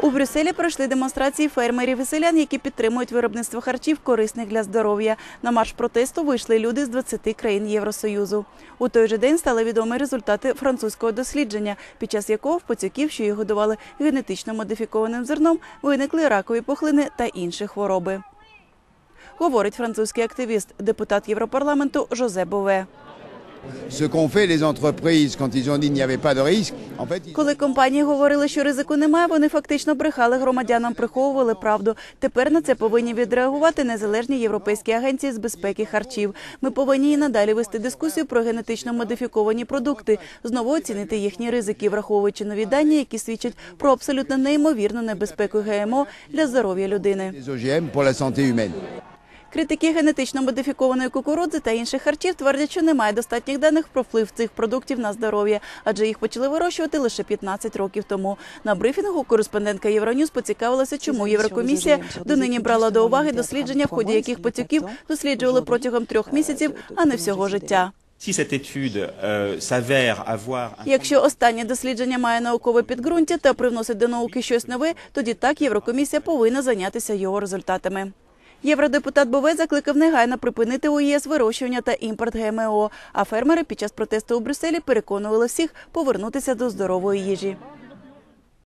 У Брюсселі пройшли демонстрації фермерів і селян, які підтримують виробництво харчів, корисних для здоров'я. На марш протесту вийшли люди з 20 країн Євросоюзу. У той же день стали відомі результати французького дослідження, під час якого в пацюків, що їх годували генетично модифікованим зерном, виникли ракові пухлини та інші хвороби. Говорить французький активіст, депутат Європарламенту Жозе Бове. Коли компанії говорили, що ризику немає, вони фактично брехали громадянам, приховували правду. Тепер на це повинні відреагувати незалежні європейські агенції з безпеки харчів. Ми повинні і надалі вести дискусію про генетично модифіковані продукти, знову оцінити їхні ризики, враховуючи нові дані, які свідчать про абсолютно неймовірну небезпеку ГМО для здоров'я людини. Критики генетично модифікованої кукурудзи та інших харчів твердять, що немає достатніх даних про вплив цих продуктів на здоров'я, адже їх почали вирощувати лише 15 років тому. На брифінгу кореспондентка Євроньюз поцікавилася, чому Єврокомісія донині брала до уваги дослідження, в ході яких пацюків досліджували протягом трьох місяців, а не всього життя. Euh, Якщо останнє дослідження має наукове підґрунтя та привносить до науки щось нове, тоді так Єврокомісія повинна зайнятися його результатами. Євродепутат Бове закликав негайно припинити у ЄС вирощування та імпорт ГМО. А фермери під час протесту у Брюсселі переконували всіх повернутися до здорової їжі.